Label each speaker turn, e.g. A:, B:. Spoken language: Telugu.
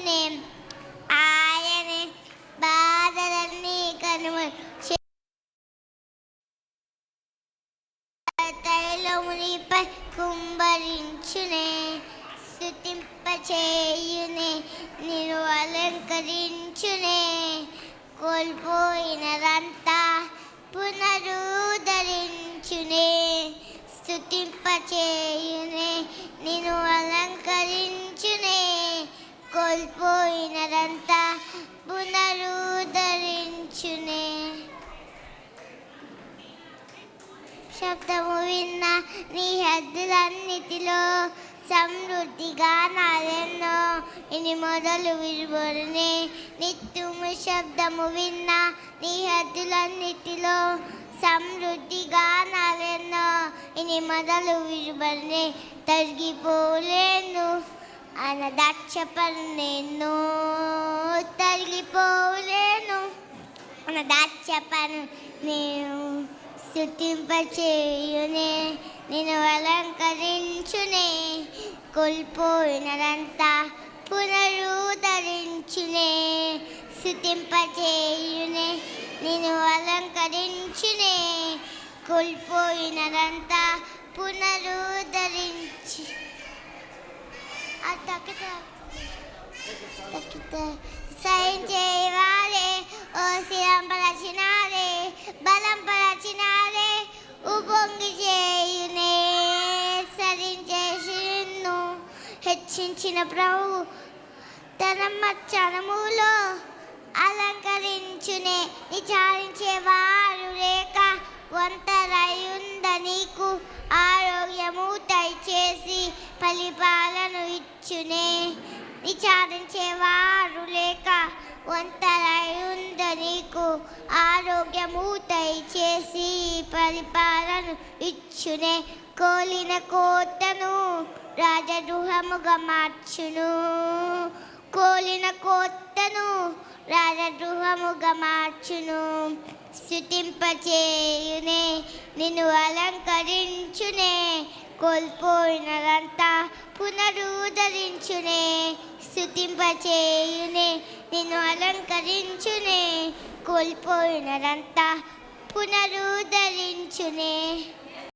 A: యేసునే ఆయనే బాధలన్నీ కనుమ తైలమునిపై కుంభరించునే స్థుతింపచేయునే నిన్ను అలంకరించునే కోల్పోయినదంతా పునరుద్ధరించునే స్థుతింపచేయునే నిన్ను కోల్పోయినదంతా పునరుద్ధరించునే. శబ్దము విన్న నీ హద్దులన్నిటిలో సమృద్ధిగా నాదెన్నో. ఇని మొదలు విరుబడునే నిత్యము శబ్దము విన్న నీ హద్దులన్నిటిలో సమృద్ధిగా నాదెన్నో. ఇని మొదలు విరుబడునే తరిగిపోలేను. అనదాక్షపను తరిగిపోలేను. అనదాక్షపను నేను స్థుతింపచేయునే నేను అలంకరించునే కోల్పోయినదంతా పునరుద్ధరించునే. స్థుతింపచేయునే నేను అలంకరించునే కోల్పోయినదంతా పునరుద్ధరించు ఆ తక్కిత తక్కిత సైన్ చేయవాలే ఓ శిరం పరచినారే బలం పరచినారే ఉబొంగి చేయునే సరించేసిను హెచ్చించిన ప్రభు తన మచ్చనములో అలంకరించునే విచారించేవారు లేక వంతరయుంద నీకు ఆరోగ్యము దయచేసి ఫలిపాలను ఇచ్చునే విచారించే వారు లేక వంతరయుంద నీకు ఆరోగ్యము దయచేసి పరిపాలన ఇచ్చునే కోలిన కోతను రాజగృహముగా మార్చును. కోలిన కోతను రాజగృహముగా మార్చును. స్థుతింపచేయునే నిన్ను అలంకరించునే కోల్పోయినదంతా పునరుద్ధరించునే స్థుతింపచేయునే నిన్ను అలంకరించునే కోల్పోయినరంతా పునరుద్ధరించునే.